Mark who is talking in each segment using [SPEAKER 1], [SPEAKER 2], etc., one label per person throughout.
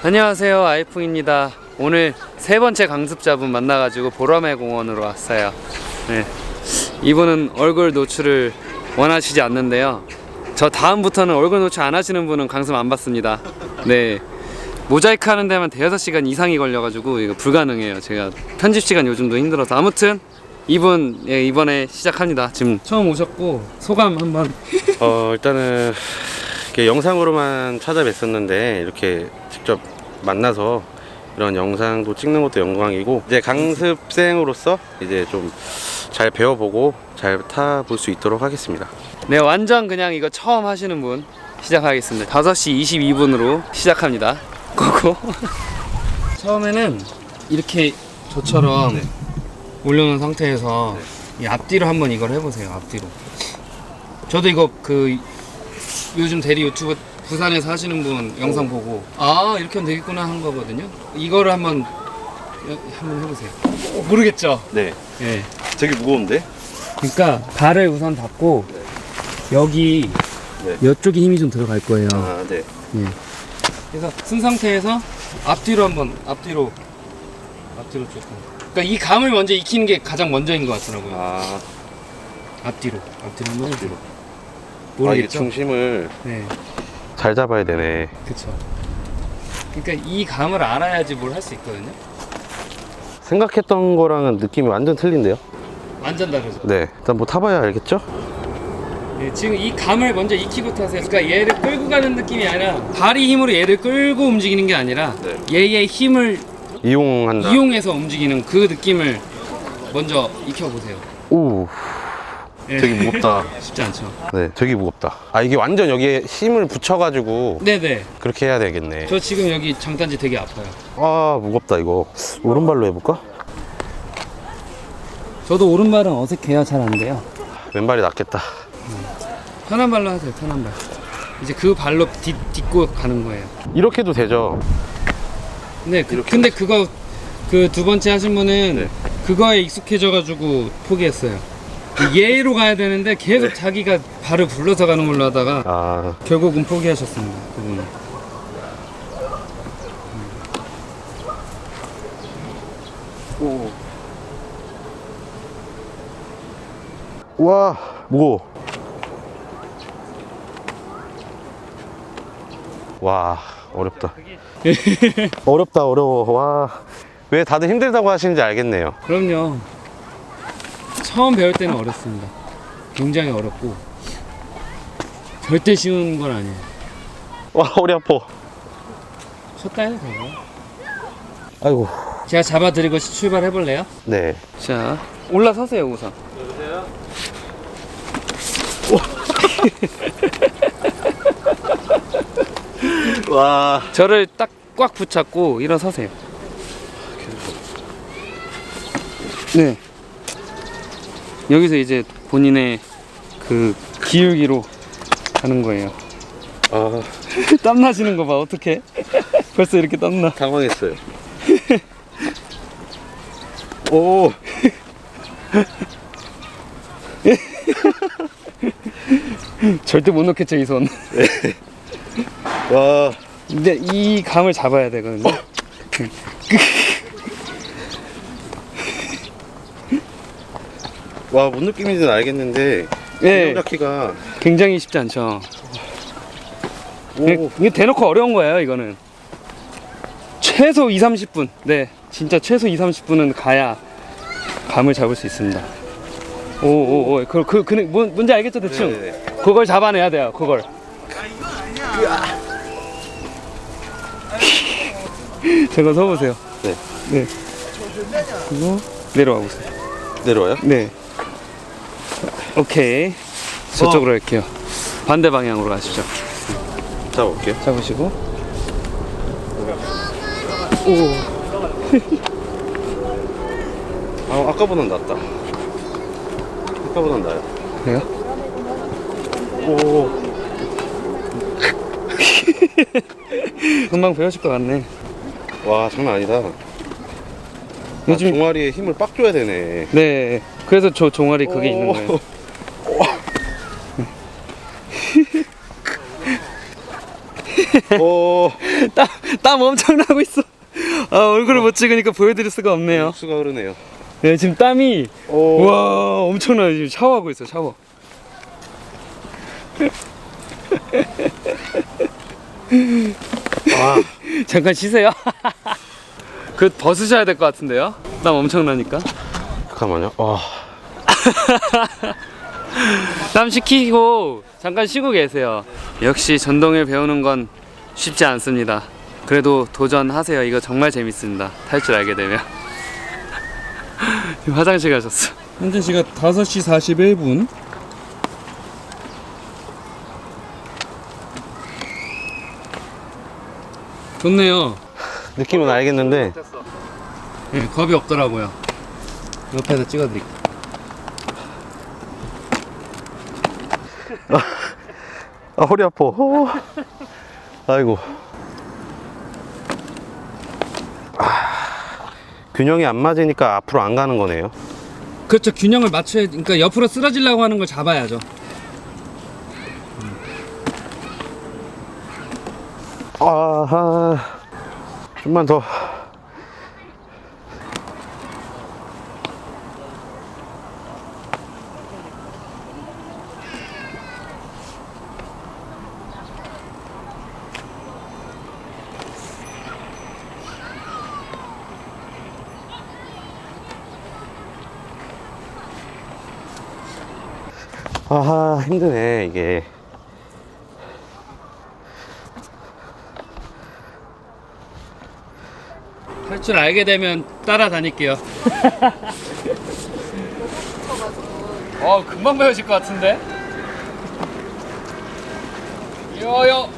[SPEAKER 1] 안녕하세요 아이풍입니다. 오늘 세 번째 강습자분 만나가지고 보라매 공원으로 왔어요. 네. 이분은 얼굴 노출을 원하시지 않는데요. 저 다음부터는 얼굴 노출 안 하시는 분은 강습 안 받습니다. 네. 모자이크 하는 데만 대여섯 시간 이상이 걸려가지고 이거 불가능해요. 제가 편집 시간 요즘도 힘들어서. 아무튼 이분 예, 이번에 시작합니다. 지금. 처음 오셨고 소감 한번.
[SPEAKER 2] 어 일단은 영상으로만 찾아뵀었는데 이렇게 직접 만나서 이런 영상도 찍는 것도 영광이고 이제 강습생으로서 이제 좀 잘 배워보고 잘 타볼 수 있도록 하겠습니다.
[SPEAKER 1] 네, 완전 그냥 이거 처음 하시는 분 시작하겠습니다. 5시 22분으로 시작합니다. 고고. 처음에는 이렇게 저처럼
[SPEAKER 2] 네.
[SPEAKER 1] 올려놓은 상태에서 이 앞뒤로 한번 이걸 해보세요. 앞뒤로. 저도 이거 그 요즘 대리 유튜브 부산에서 하시는 분 영상 보고 아 이렇게 하면 되겠구나 한 거거든요. 이거를 한번 여- 한번 해보세요. 어, 모르겠죠?
[SPEAKER 2] 네,
[SPEAKER 1] 예.
[SPEAKER 2] 되게 무거운데?
[SPEAKER 1] 그러니까 발을 우선 잡고 여기
[SPEAKER 2] 네.
[SPEAKER 1] 이쪽에 힘이 좀 들어갈 거예요.
[SPEAKER 2] 아 네.
[SPEAKER 1] 그래서 쓴 상태에서 앞뒤로 한번 앞뒤로 앞뒤로 조금. 그러니까 이 감을 먼저 익히는 게 가장 먼저인 것 같더라고요.
[SPEAKER 2] 아,
[SPEAKER 1] 앞뒤로 앞뒤로 한번
[SPEAKER 2] 앞뒤로.
[SPEAKER 1] 해보세요.
[SPEAKER 2] 아 이게
[SPEAKER 1] 모르겠죠?
[SPEAKER 2] 중심을
[SPEAKER 1] 네,
[SPEAKER 2] 잘 잡아야 되네.
[SPEAKER 1] 그렇죠. 그러니까 이 감을 알아야지 뭘 할 수 있거든요.
[SPEAKER 2] 생각했던 거랑은 느낌이 완전 틀린데요?
[SPEAKER 1] 완전 다르죠.
[SPEAKER 2] 네, 일단 뭐 타봐야 알겠죠?
[SPEAKER 1] 네, 지금 이 감을 먼저 익히고 타세요. 그러니까 얘를 끌고 가는 느낌이 아니라 발이 힘으로 얘를 끌고 움직이는 게 아니라
[SPEAKER 2] 네.
[SPEAKER 1] 얘의 힘을
[SPEAKER 2] 이용한다.
[SPEAKER 1] 이용해서 움직이는 그 느낌을 먼저 익혀보세요.
[SPEAKER 2] 오,
[SPEAKER 1] 예.
[SPEAKER 2] 되게 무겁다.
[SPEAKER 1] 쉽지 않죠.
[SPEAKER 2] 네, 되게 무겁다. 아 이게 완전 여기에 힘을 붙여가지고
[SPEAKER 1] 네네.
[SPEAKER 2] 그렇게 해야 되겠네.
[SPEAKER 1] 저 지금 여기 장단지 되게 아파요.
[SPEAKER 2] 아 무겁다 이거. 오른발로 해볼까?
[SPEAKER 1] 저도 오른발은 어색해요. 잘 안 돼요.
[SPEAKER 2] 왼발이 낫겠다.
[SPEAKER 1] 편한 발로 하세요. 편한 발. 이제 그 발로 딛, 딛고 가는 거예요.
[SPEAKER 2] 이렇게도 되죠.
[SPEAKER 1] 네. 그,
[SPEAKER 2] 이렇게.
[SPEAKER 1] 근데 그거 그 두 번째 하신 분은
[SPEAKER 2] 네.
[SPEAKER 1] 그거에 익숙해져가지고 포기했어요. 예로 가야 되는데 계속 자기가 발을 불러서 가는 걸로 하다가
[SPEAKER 2] 아
[SPEAKER 1] 결국은 포기하셨습니다. 그분은.
[SPEAKER 2] 오. 와 무거워. 와 어렵다. 어렵다 어려워. 와. 왜 다들 힘들다고 하시는지 알겠네요.
[SPEAKER 1] 그럼요. 처음 배울 때는 어렵습니다. 굉장히 어렵고 절대 쉬운 건 아니에요.
[SPEAKER 2] 와 허리 아파.
[SPEAKER 1] 쉬었다 해도 되고.
[SPEAKER 2] 아이고.
[SPEAKER 1] 제가 잡아드리고 출발해 볼래요?
[SPEAKER 2] 네.
[SPEAKER 1] 자, 올라서세요 우선.
[SPEAKER 2] 와.
[SPEAKER 1] 저를 딱 꽉 붙잡고 일어서세요. 네. 여기서 이제 본인의 그 기울기로 가는 거예요.
[SPEAKER 2] 아
[SPEAKER 1] 땀 나시는 거 봐. 어떡해? 벌써 이렇게 땀 나.
[SPEAKER 2] 당황했어요. 오.
[SPEAKER 1] 절대 못 넣겠죠, 이 손.
[SPEAKER 2] 와.
[SPEAKER 1] 근데 이 감을 잡아야 되거든요.
[SPEAKER 2] 와, 뭔 느낌인지는 알겠는데
[SPEAKER 1] 예,
[SPEAKER 2] 잡기가
[SPEAKER 1] 굉장히 쉽지 않죠.
[SPEAKER 2] 오.
[SPEAKER 1] 이게 대놓고 어려운 거예요, 이거는. 최소 2, 30분. 네, 진짜 최소 2, 30분은 가야 감을 잡을 수 있습니다. 오, 오, 오. 그, 그, 그, 뭔, 뭔지 알겠죠, 대충?
[SPEAKER 2] 네네.
[SPEAKER 1] 그걸 잡아내야 돼요, 그걸. 제가 서보세요.
[SPEAKER 2] 네.
[SPEAKER 1] 네. 그리고 내려와 보세요.
[SPEAKER 2] 내려와요?
[SPEAKER 1] 네. 오케이. 저쪽으로 할게요. 반대 방향으로 가시죠.
[SPEAKER 2] 잡아볼게요.
[SPEAKER 1] 잡으시고. 오.
[SPEAKER 2] 아, 아까보단 낫다. 아까보단 나아요.
[SPEAKER 1] 그래요?
[SPEAKER 2] 오.
[SPEAKER 1] 금방 배우실 것 같네.
[SPEAKER 2] 와, 장난 아니다.
[SPEAKER 1] 요즘-
[SPEAKER 2] 요즘 종아리에 힘을 빡 줘야 되네.
[SPEAKER 1] 네. 그래서 저 종아리 그게 있는 거예요.
[SPEAKER 2] 오
[SPEAKER 1] 땀, 땀 엄청 나고 있어. 아, 얼굴을 못 찍으니까 보여드릴 수가 없네요.
[SPEAKER 2] 수가 흐르네요.
[SPEAKER 1] 네, 지금 땀이
[SPEAKER 2] 오.
[SPEAKER 1] 와 엄청나요. 지금 샤워하고 있어, 샤워.
[SPEAKER 2] 아
[SPEAKER 1] 잠깐 쉬세요. 그 벗으셔야 될 것 같은데요? 땀 엄청나니까.
[SPEAKER 2] 잠깐만요. 와
[SPEAKER 1] 땀 식히고 잠깐 쉬고 계세요. 역시 전동을 배우는 건 쉽지 않습니다. 그래도 도전하세요. 이거 정말 재밌습니다. 탈 줄 알게 되면. 지금 화장실 가셨어. 현재 시각 5시 41분. 좋네요.
[SPEAKER 2] 느낌은 알겠는데
[SPEAKER 1] 네, 겁이 없더라고요. 옆에서 찍어드릴게요.
[SPEAKER 2] 아 허리 아파. 어. 아이고. 아, 균형이 안 맞으니까 앞으로 안 가는 거네요.
[SPEAKER 1] 그렇죠. 균형을 맞춰야 그러니까 옆으로 쓰러지려고 하는 걸 잡아야죠.
[SPEAKER 2] 아, 좀만 더. 힘드네 이게
[SPEAKER 1] 할 줄 알게 되면 따라다닐게요. 어, 금방 배우실 것 같은데? 요요.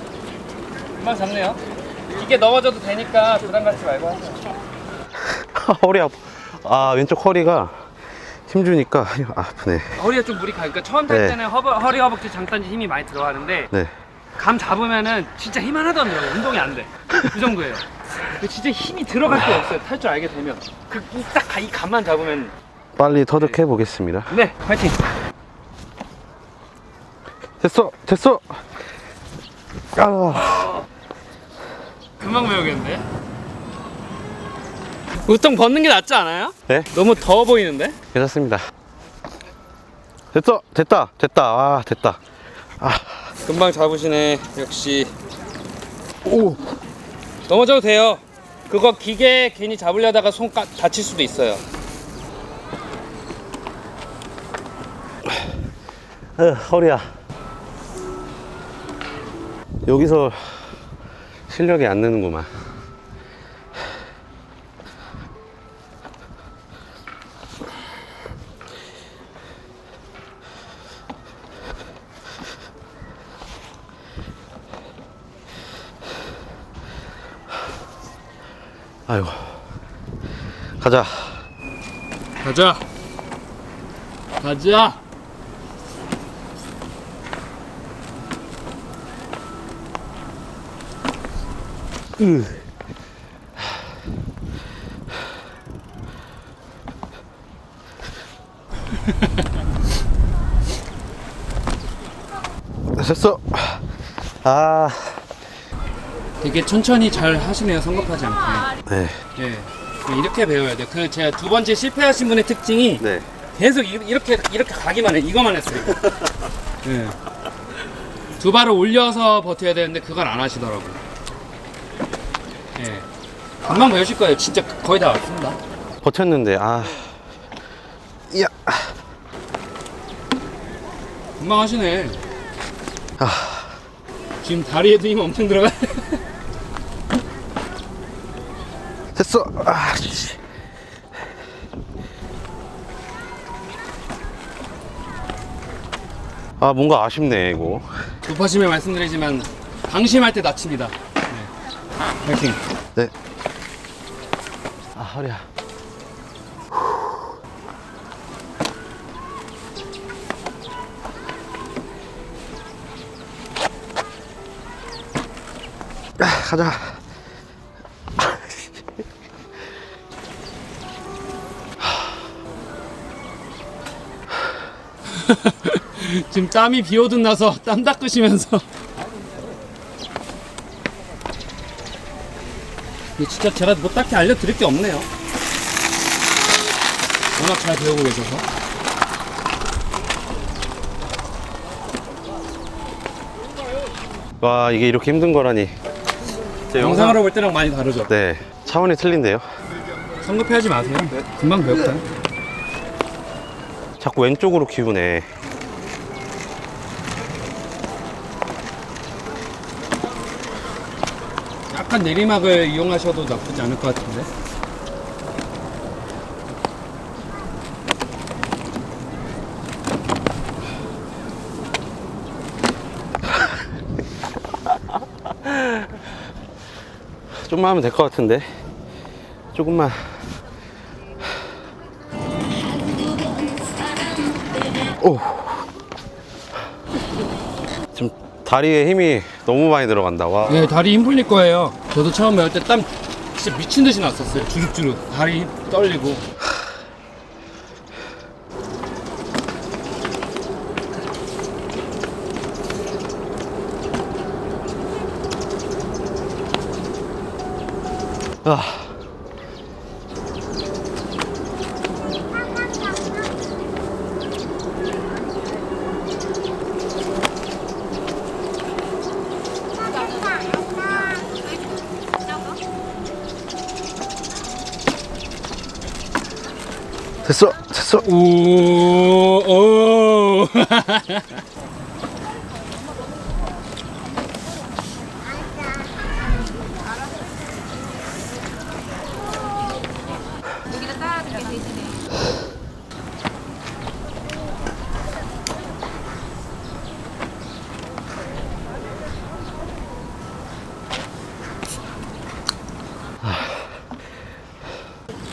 [SPEAKER 1] 금방 잡네요. 이게 넘어져도 되니까 부담 갖지 말고 하세요.
[SPEAKER 2] 허리 아파. 아 왼쪽 허리가 힘주니까 아프네.
[SPEAKER 1] 허리가 좀 무리 가니까 처음 탈
[SPEAKER 2] 네.
[SPEAKER 1] 때는 허버, 허리 허벅지 장단지 힘이 많이 들어가는데
[SPEAKER 2] 네.
[SPEAKER 1] 감 잡으면은 진짜 힘 하나도 안 들어가요. 운동이 안 돼. 그 정도예요. 근데 진짜 힘이 들어갈 게 없어요. 탈 줄 알게 되면. 그, 딱이 감만 잡으면.
[SPEAKER 2] 빨리 터득해 보겠습니다.
[SPEAKER 1] 네, 파이팅!
[SPEAKER 2] 됐어, 됐어. 아,
[SPEAKER 1] 금방 배우겠는 데? 우통 벗는 게 낫지 않아요?
[SPEAKER 2] 네,
[SPEAKER 1] 너무 더워 보이는데?
[SPEAKER 2] 괜찮습니다. 됐어, 됐다, 됐다, 아, 됐다.
[SPEAKER 1] 금방 잡으시네, 역시.
[SPEAKER 2] 오,
[SPEAKER 1] 넘어져도 돼요. 그거 기계 괜히 잡으려다가 손 까, 다칠 수도 있어요.
[SPEAKER 2] 으, 허리야. 여기서 실력이 안 느는구만. 아이고. 가자.
[SPEAKER 1] 가자. 가자.
[SPEAKER 2] 으. 됐어. 아,
[SPEAKER 1] 되게 천천히 잘 하시네요, 성급하지 않게.
[SPEAKER 2] 네,
[SPEAKER 1] 예. 이렇게 배워야 돼요. 그 제가 두 번째 실패하신 분의 특징이
[SPEAKER 2] 네.
[SPEAKER 1] 계속 이- 이렇게 이렇게 가기만 해. 이거만 했어요. 예. 두 발을 올려서 버텨야 되는데 그걸 안 하시더라고. 예. 금방 배우실 거예요. 진짜 거의 다 왔습니다.
[SPEAKER 2] 버텼는데, 아, 야,
[SPEAKER 1] 금방 하시네.
[SPEAKER 2] 아.
[SPEAKER 1] 지금 다리에도 힘 엄청 들어가.
[SPEAKER 2] 됐어. 아, 씨. 아, 뭔가 아쉽네, 이거.
[SPEAKER 1] 급하심에 말씀드리지만 방심할 때 다칩니다. 네. 파이팅.
[SPEAKER 2] 네. 아, 허리야. 아, 가자.
[SPEAKER 1] 지금 땀이 비 오듯 나서 땀 닦으시면서 근데 진짜 제가 뭐 딱히 알려드릴 게 없네요. 워낙 잘 배우고 계셔서.
[SPEAKER 2] 와 이게 이렇게 힘든 거라니. 제
[SPEAKER 1] 영상으로 볼 때랑 많이 다르죠.
[SPEAKER 2] 네 차원이 틀린데요.
[SPEAKER 1] 성급해하지 마세요. 금방 배울까요?
[SPEAKER 2] 자꾸 왼쪽으로 기우네.
[SPEAKER 1] 약간 내리막을 이용하셔도 나쁘지 않을 것 같은데.
[SPEAKER 2] 좀만 하면 될 것 같은데. 조금만. 오. 지금 다리에 힘이 너무 많이 들어간다. 와.
[SPEAKER 1] 네, 다리 힘 풀릴 거예요. 저도 처음 배울 때땀 진짜 미친 듯이 났었어요. 주룩주룩. 다리 힘 떨리고.
[SPEAKER 2] 아. 됐어.
[SPEAKER 1] 오, 오.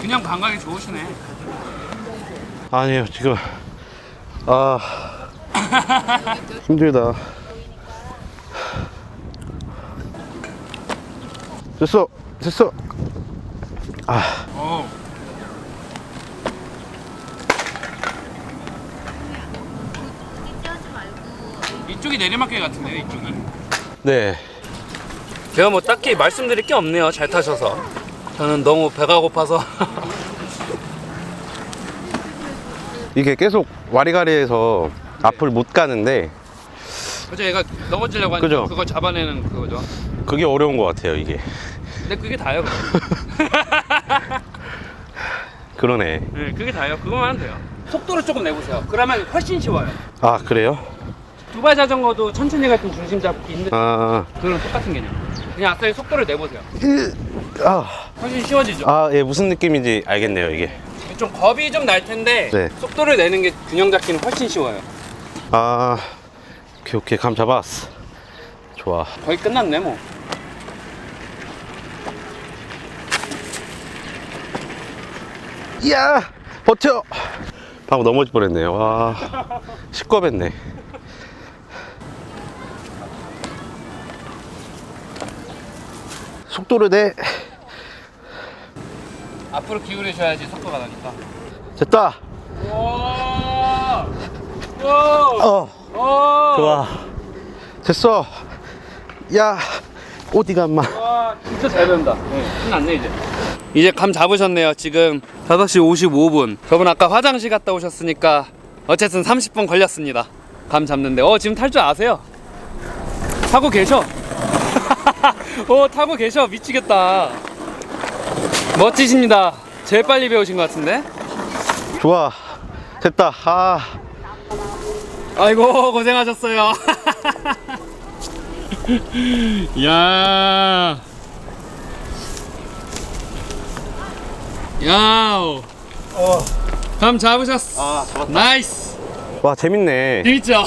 [SPEAKER 1] 그냥 감각이 좋으시네.
[SPEAKER 2] 아니에요, 지금. 아. 힘들다. 됐어, 됐어.
[SPEAKER 1] 어. 이쪽이 내리막길 같은데요, 이쪽이.
[SPEAKER 2] 네.
[SPEAKER 1] 제가 뭐 딱히 말씀드릴 게 없네요. 잘 타셔서. 저는 너무 배가 고파서.
[SPEAKER 2] 이게 계속 와리가리해서 앞을 못 가는데
[SPEAKER 1] 그죠, 얘가 넘어지려고 하니까
[SPEAKER 2] 그죠.
[SPEAKER 1] 그걸 잡아내는 그거죠.
[SPEAKER 2] 그게 어려운 것 같아요, 이게.
[SPEAKER 1] 근데 그게 다예요. 그거.
[SPEAKER 2] 그러네.
[SPEAKER 1] 네, 그게 다예요. 그거만 하면 돼요. 속도를 조금 내보세요. 그러면 훨씬 쉬워요.
[SPEAKER 2] 아, 그래요?
[SPEAKER 1] 두발 자전거도 천천히 갈때 중심 잡기 힘든
[SPEAKER 2] 아,
[SPEAKER 1] 그거랑 똑같은 개념. 그냥 아싸리 속도를 내보세요.
[SPEAKER 2] 으, 아,
[SPEAKER 1] 훨씬 쉬워지죠.
[SPEAKER 2] 아, 예, 무슨 느낌인지 알겠네요, 이게.
[SPEAKER 1] 좀 겁이 좀 날 텐데
[SPEAKER 2] 네.
[SPEAKER 1] 속도를 내는 게 균형 잡기는 훨씬 쉬워요.
[SPEAKER 2] 아, 오케이, 오케이, 감 잡았어. 좋아.
[SPEAKER 1] 거의 끝났네 뭐.
[SPEAKER 2] 이야, 버텨! 방금 넘어질 뻔했네요. 와, 시꺼맸네. 속도를 내.
[SPEAKER 1] 앞으로 기울이셔야지 속도가 나니까.
[SPEAKER 2] 됐다.
[SPEAKER 1] 와. 와.
[SPEAKER 2] 어,
[SPEAKER 1] 와.
[SPEAKER 2] 좋아. 됐어. 야, 어디가 엄마.
[SPEAKER 1] 와, 진짜 잘 배운다. 네, 신났네 이제. 이제 감 잡으셨네요. 지금 5시 55분. 저분 아까 화장실 갔다 오셨으니까 어쨌든 30분 걸렸습니다. 감 잡는데. 어, 지금 탈 줄 아세요? 타고 계셔. 어, 타고 계셔. 미치겠다. 멋지십니다. 제일 빨리 배우신 것 같은데?
[SPEAKER 2] 좋아. 됐다. 아,
[SPEAKER 1] 아이고 고생하셨어요. 야. 야오. 감 잡으셨어.
[SPEAKER 2] 아, 잡았다.
[SPEAKER 1] 나이스.
[SPEAKER 2] 와, 재밌네.
[SPEAKER 1] 재밌죠?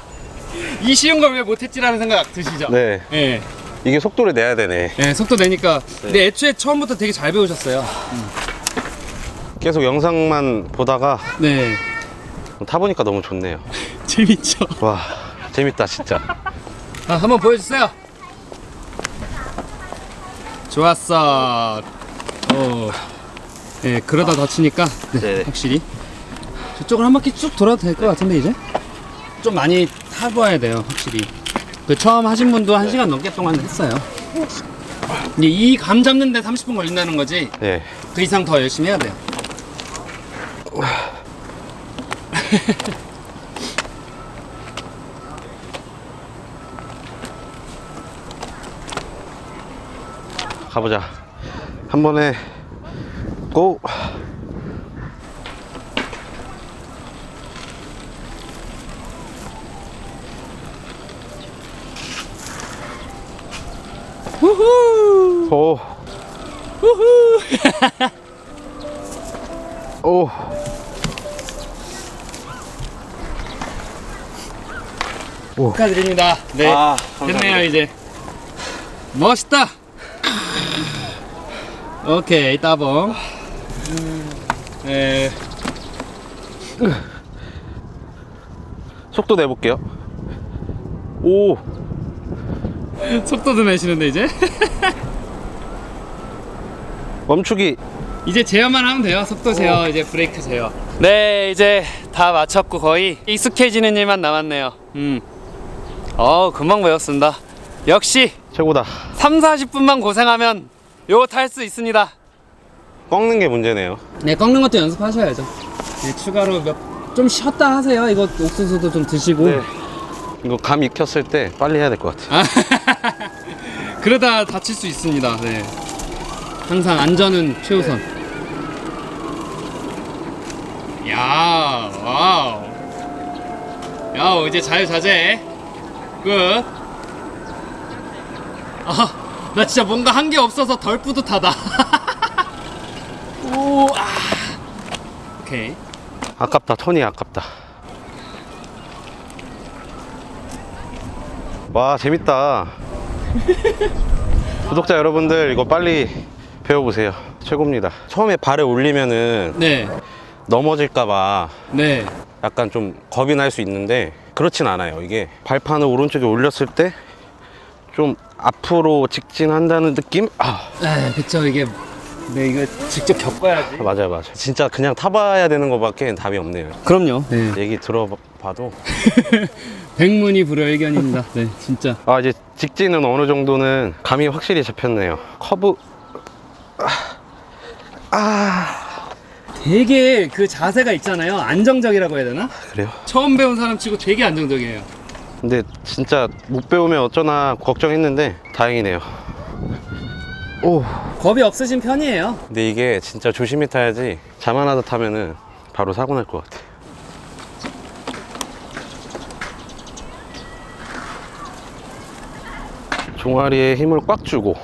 [SPEAKER 1] 이 쉬운 걸 왜 못했지라는 생각 드시죠?
[SPEAKER 2] 네.
[SPEAKER 1] 네.
[SPEAKER 2] 이게 속도를 내야 되네.
[SPEAKER 1] 네, 속도 내니까. 근데 애초에 처음부터 되게 잘 배우셨어요.
[SPEAKER 2] 계속 영상만 보다가
[SPEAKER 1] 네.
[SPEAKER 2] 타보니까 너무 좋네요.
[SPEAKER 1] 재밌죠?
[SPEAKER 2] 와, 재밌다, 진짜.
[SPEAKER 1] 아, 한번 보여주세요. 좋았어. 어. 네, 그러다 다치니까 네,
[SPEAKER 2] 네네.
[SPEAKER 1] 확실히 저쪽을 한 바퀴 쭉 돌아도 될 것 같은데 이제 좀 많이 타봐야 돼요, 확실히. 그 처음 하신 분도 한 시간 넘게 동안 했어요. 이제 이감 잡는데 30분 걸린다는 거지.
[SPEAKER 2] 예.
[SPEAKER 1] 그 이상 더 열심히 해야 돼요.
[SPEAKER 2] 가보자. 한 번에 고.
[SPEAKER 1] 후후.
[SPEAKER 2] 오.
[SPEAKER 1] 후후.
[SPEAKER 2] 오.
[SPEAKER 1] 축하드립니다. 네.
[SPEAKER 2] 아,
[SPEAKER 1] 됐네요 이제. 멋있다. 오케이 따봉. 네.
[SPEAKER 2] 속도 내볼게요. 오.
[SPEAKER 1] 속도도 내시는데 이제.
[SPEAKER 2] 멈추기.
[SPEAKER 1] 이제 제어만 하면 돼요. 속도 제어, 이제 브레이크 제어. 네, 이제 다 마쳤고 거의 익숙해지는 일만 남았네요. 음. 어, 금방 배웠습니다. 역시
[SPEAKER 2] 최고다.
[SPEAKER 1] 3, 40분만 고생하면 요거 탈 수 있습니다.
[SPEAKER 2] 꺾는 게 문제네요.
[SPEAKER 1] 네, 꺾는 것도 연습하셔야죠. 네, 추가로 몇 좀 쉬었다 하세요. 이거 옥수수도 좀 드시고.
[SPEAKER 2] 네. 이거 감 익혔을 때 빨리 해야 될 것 같아.
[SPEAKER 1] 아, 그러다 다칠 수 있습니다. 네. 항상 안전은 최우선. 야, 와우. 야, 이제 자유자재. 끝. 아, 나 진짜 뭔가 한 게 없어서 덜 뿌듯하다. 오, 아. 오케이.
[SPEAKER 2] 아깝다. 턴이 아깝다. 와, 재밌다. 구독자 여러분들 이거 빨리 배워보세요. 최고입니다. 처음에 발을 올리면은
[SPEAKER 1] 네,
[SPEAKER 2] 넘어질까봐
[SPEAKER 1] 네.
[SPEAKER 2] 약간 좀 겁이 날 수 있는데 그렇진 않아요. 이게 발판을 오른쪽에 올렸을 때 좀 앞으로 직진한다는 느낌? 아,
[SPEAKER 1] 에, 그쵸, 이게. 네, 이거 직접 겪어야지.
[SPEAKER 2] 맞아요, 맞아요. 진짜 그냥 타봐야 되는 것밖에 답이 없네요.
[SPEAKER 1] 그럼요. 네.
[SPEAKER 2] 얘기 들어봐도
[SPEAKER 1] 백문이 불여일견입니다. 네, 진짜.
[SPEAKER 2] 아 이제 직진은 어느 정도는 감이 확실히 잡혔네요. 커브 아
[SPEAKER 1] 되게 그 자세가 있잖아요. 안정적이라고 해야 되나?
[SPEAKER 2] 그래요?
[SPEAKER 1] 처음 배운 사람 치고 되게 안정적이에요.
[SPEAKER 2] 근데 진짜 못 배우면 어쩌나 걱정했는데 다행이네요. 오
[SPEAKER 1] 겁이 없으신 편이에요.
[SPEAKER 2] 근데 이게 진짜 조심히 타야지 자만하다 타면은 바로 사고 날 것 같아. 종아리에 힘을 꽉 주고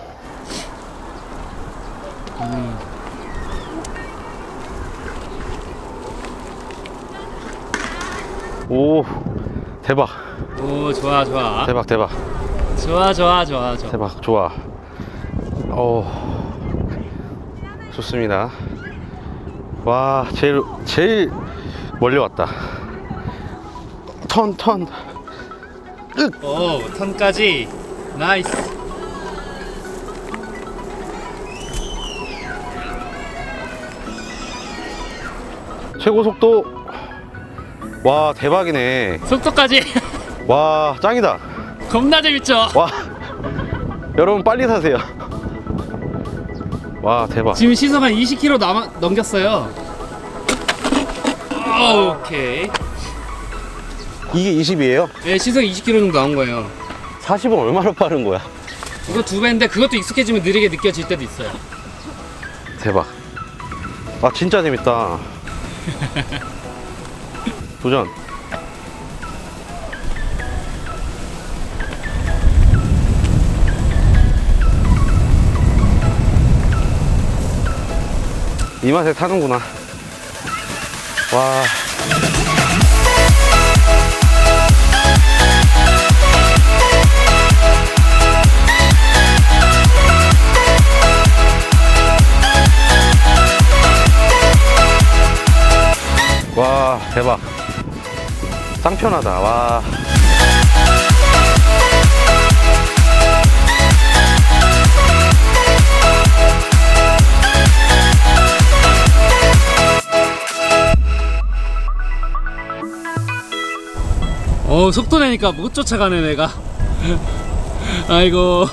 [SPEAKER 2] 오 대박
[SPEAKER 1] 오, 좋아, 좋아.
[SPEAKER 2] 대박 대박
[SPEAKER 1] 좋아, 좋아, 좋아, 좋아.
[SPEAKER 2] 대박 좋아 오 좋습니다 와 제일 제일 멀리 왔다 턴턴
[SPEAKER 1] 오, 턴까지. 나이스.
[SPEAKER 2] 최고 속도 와 대박이네
[SPEAKER 1] 속도까지.
[SPEAKER 2] 와 짱이다
[SPEAKER 1] 겁나 재밌죠?
[SPEAKER 2] 와 여러분 빨리 사세요 와 대박
[SPEAKER 1] 지금 시속 한 20km 남아, 넘겼어요. 오케이.
[SPEAKER 2] 이게 20이에요?
[SPEAKER 1] 네, 시속 20km 정도 나온 거예요.
[SPEAKER 2] 40은 얼마나 빠른 거야
[SPEAKER 1] 이거 두 배인데 그것도 익숙해지면 느리게 느껴질 때도 있어요.
[SPEAKER 2] 대박 아 진짜 재밌다 도전. 이 맛에 타는구나. 와. 와 대박 상편하다. 와.
[SPEAKER 1] 어, 속도 내니까 못 쫓아가네 내가. 아이고.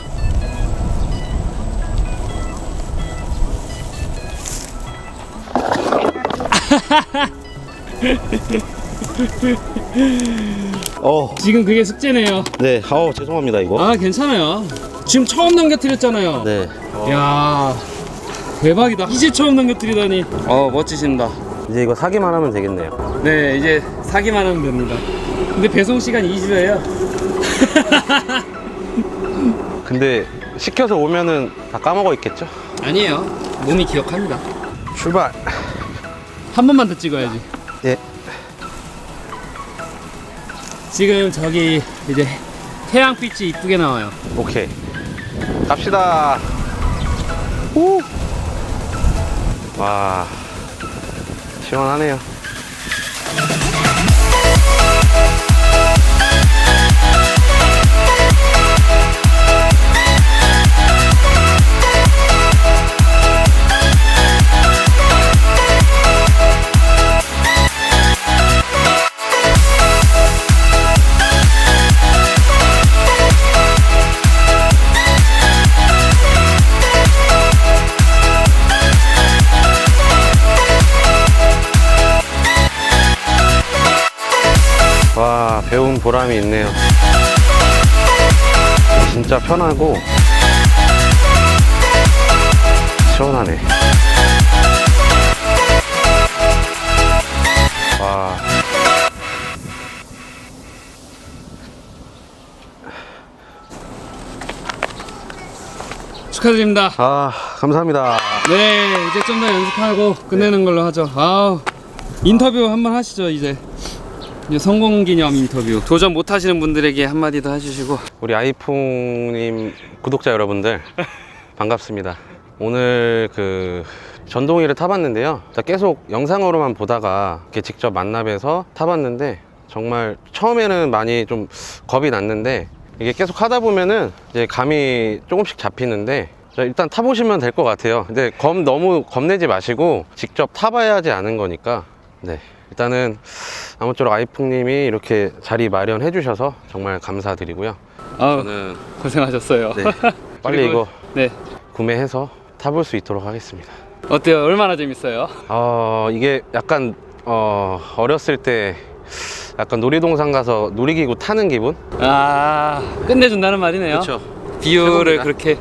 [SPEAKER 2] 어,
[SPEAKER 1] 지금 그게 숙제네요.
[SPEAKER 2] 네, 아우 죄송합니다 이거.
[SPEAKER 1] 아 괜찮아요. 지금 처음 넘겨뜨렸잖아요.
[SPEAKER 2] 네,
[SPEAKER 1] 야 대박이다. 이제 처음 넘겨뜨리다니. 어 멋지신다.
[SPEAKER 2] 이제 이거 사기만 하면 되겠네요.
[SPEAKER 1] 네 이제 사기만 하면 됩니다. 근데 배송 시간 2주예요.
[SPEAKER 2] 근데 시켜서 오면은 다 까먹어 있겠죠?
[SPEAKER 1] 아니에요. 몸이 기억합니다.
[SPEAKER 2] 출발.
[SPEAKER 1] 한 번만 더 찍어야지. 지금 저기 이제 태양빛이 이쁘게 나와요.
[SPEAKER 2] 오케이. 갑시다. 오. 와. 시원하네요. 보람이 있네요. 진짜 편하고 시원하네. 와.
[SPEAKER 1] 축하드립니다.
[SPEAKER 2] 아, 감사합니다.
[SPEAKER 1] 네, 이제 좀 더 연습하고 끝내는 걸로 하죠. 아우, 인터뷰 한번 하시죠, 이제. 이제 성공 기념 인터뷰. 도전 못 하시는 분들에게 한마디 더 해주시고.
[SPEAKER 2] 우리 아이풍님 구독자 여러분들 반갑습니다. 오늘 그 전동이를 타봤는데요. 자, 계속 영상으로만 보다가 이렇게 직접 만나뵈서 타봤는데 정말 처음에는 많이 좀 겁이 났는데 이게 계속 하다 보면은 이제 감이 조금씩 잡히는데 자, 일단 타보시면 될 것 같아요. 근데 겁 너무 겁내지 마시고 직접 타봐야지 아는 거니까 네. 일단은 아무쪼록 아이풍님이 이렇게 자리 마련해 주셔서 정말 감사드리고요.
[SPEAKER 1] 아우,
[SPEAKER 2] 저는
[SPEAKER 1] 고생하셨어요.
[SPEAKER 2] 네. 빨리
[SPEAKER 1] 그리고-
[SPEAKER 2] 이거
[SPEAKER 1] 네.
[SPEAKER 2] 구매해서 타볼 수 있도록 하겠습니다.
[SPEAKER 1] 어때요? 얼마나 재밌어요?
[SPEAKER 2] 어, 이게 약간 어, 어렸을 때 약간 놀이동산 가서 놀이기구 타는 기분?
[SPEAKER 1] 아, 끝내준다는 말이네요. 비율을
[SPEAKER 2] 최고입니다.
[SPEAKER 1] 그렇게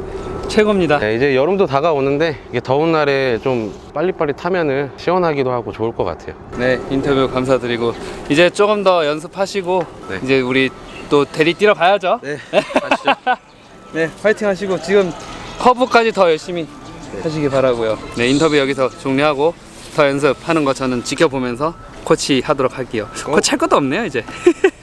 [SPEAKER 1] 최고입니다.
[SPEAKER 2] 네, 이제 여름도 다가오는데 이게 더운 날에 좀 빨리빨리 타면은 시원하기도 하고 좋을 것 같아요.
[SPEAKER 1] 네, 인터뷰 감사드리고 이제 조금 더 연습하시고
[SPEAKER 2] 네.
[SPEAKER 1] 이제 우리 또 대리 뛰러 가야죠.
[SPEAKER 2] 네, 가시죠.
[SPEAKER 1] 네, 파이팅 하시고 지금 커브까지 더 열심히 하시기 바라고요. 네, 인터뷰 여기서 종료하고 더 연습하는 거 저는 지켜보면서 코치 하도록 할게요. 코치 할 것도 없네요, 이제.